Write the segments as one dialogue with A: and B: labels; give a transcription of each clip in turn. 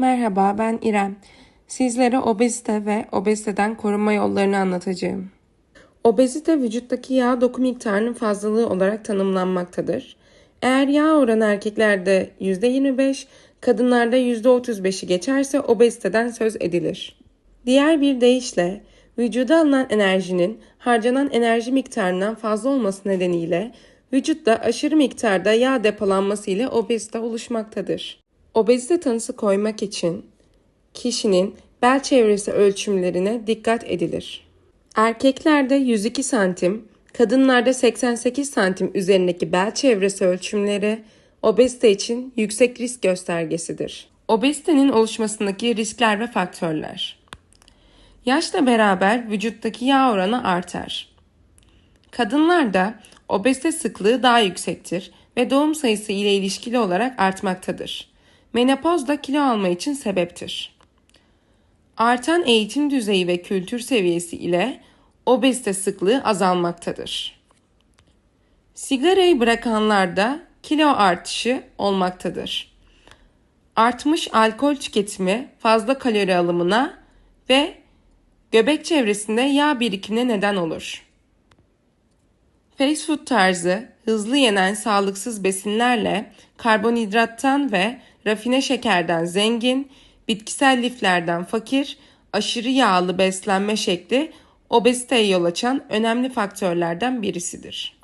A: Merhaba, ben İrem. Sizlere obezite ve obeziteden korunma yollarını anlatacağım. Obezite vücuttaki yağ doku miktarının fazlalığı olarak tanımlanmaktadır. Eğer yağ oranı erkeklerde %25, kadınlarda %35'i geçerse obeziteden söz edilir. Diğer bir deyişle vücuda alınan enerjinin harcanan enerji miktarından fazla olması nedeniyle vücutta aşırı miktarda yağ depolanması ile obezite oluşmaktadır. Obezite tanısı koymak için kişinin bel çevresi ölçümlerine dikkat edilir. Erkeklerde 102 santim, kadınlarda 88 santim üzerindeki bel çevresi ölçümleri obezite için yüksek risk göstergesidir. Obezitenin oluşmasındaki riskler ve faktörler. Yaşla beraber vücuttaki yağ oranı artar. Kadınlarda obezite sıklığı daha yüksektir ve doğum sayısı ile ilişkili olarak artmaktadır. Menopoz da kilo alma için sebeptir. Artan eğitim düzeyi ve kültür seviyesi ile obezite sıklığı azalmaktadır. Sigarayı bırakanlarda kilo artışı olmaktadır. Artmış alkol tüketimi fazla kalori alımına ve göbek çevresinde yağ birikimine neden olur. Fast food tarzı hızlı yenen sağlıksız besinlerle karbonhidrattan ve rafine şekerden zengin, bitkisel liflerden fakir, aşırı yağlı beslenme şekli obeziteye yol açan önemli faktörlerden birisidir.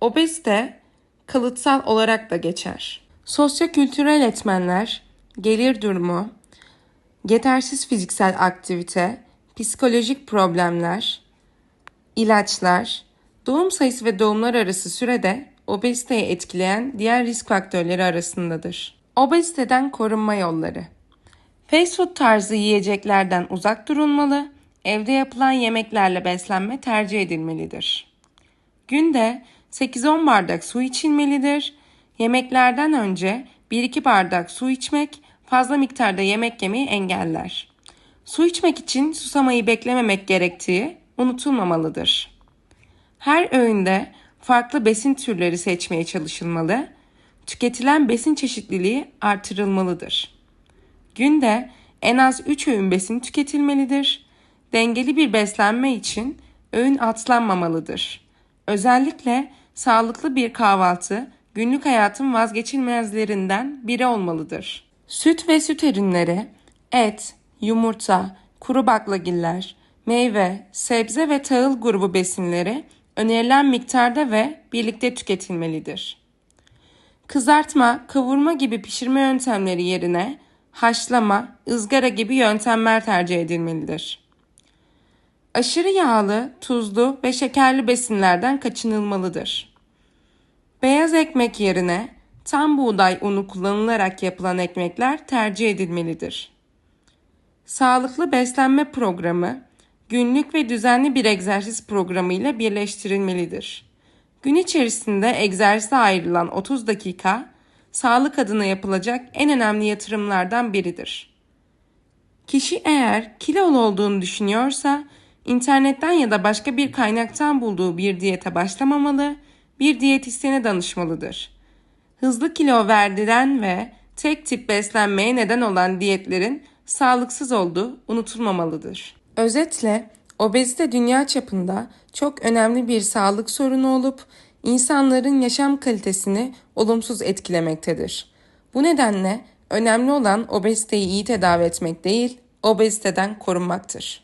A: Obezite kalıtsal olarak da geçer. Sosyokültürel etmenler, gelir durumu, yetersiz fiziksel aktivite, psikolojik problemler, ilaçlar, doğum sayısı ve doğumlar arası sürede obeziteyi etkileyen diğer risk faktörleri arasındadır. Obeziteden korunma yolları. Fast food tarzı yiyeceklerden uzak durulmalı, evde yapılan yemeklerle beslenme tercih edilmelidir. Günde 8-10 bardak su içilmelidir. Yemeklerden önce 1-2 bardak su içmek fazla miktarda yemek yemeyi engeller. Su içmek için susamayı beklememek gerektiği unutulmamalıdır. Her öğünde farklı besin türleri seçmeye çalışılmalı, tüketilen besin çeşitliliği artırılmalıdır. Günde en az 3 öğün besin tüketilmelidir. Dengeli bir beslenme için öğün atlanmamalıdır. Özellikle sağlıklı bir kahvaltı günlük hayatın vazgeçilmezlerinden biri olmalıdır. Süt ve süt ürünleri, et, yumurta, kuru baklagiller, meyve, sebze ve tahıl grubu besinleri önerilen miktarda ve birlikte tüketilmelidir. Kızartma, kavurma gibi pişirme yöntemleri yerine haşlama, ızgara gibi yöntemler tercih edilmelidir. Aşırı yağlı, tuzlu ve şekerli besinlerden kaçınılmalıdır. Beyaz ekmek yerine tam buğday unu kullanılarak yapılan ekmekler tercih edilmelidir. Sağlıklı beslenme programı günlük ve düzenli bir egzersiz programı ile birleştirilmelidir. Gün içerisinde egzersize ayrılan 30 dakika sağlık adına yapılacak en önemli yatırımlardan biridir. Kişi eğer kilolu olduğunu düşünüyorsa internetten ya da başka bir kaynaktan bulduğu bir diyete başlamamalı, bir diyetisyene danışmalıdır. Hızlı kilo verdiren ve tek tip beslenmeye neden olan diyetlerin sağlıksız olduğu unutulmamalıdır. Özetle obezite dünya çapında çok önemli bir sağlık sorunu olup insanların yaşam kalitesini olumsuz etkilemektedir. Bu nedenle önemli olan obeziteyi iyi tedavi etmek değil, obeziteden korunmaktır.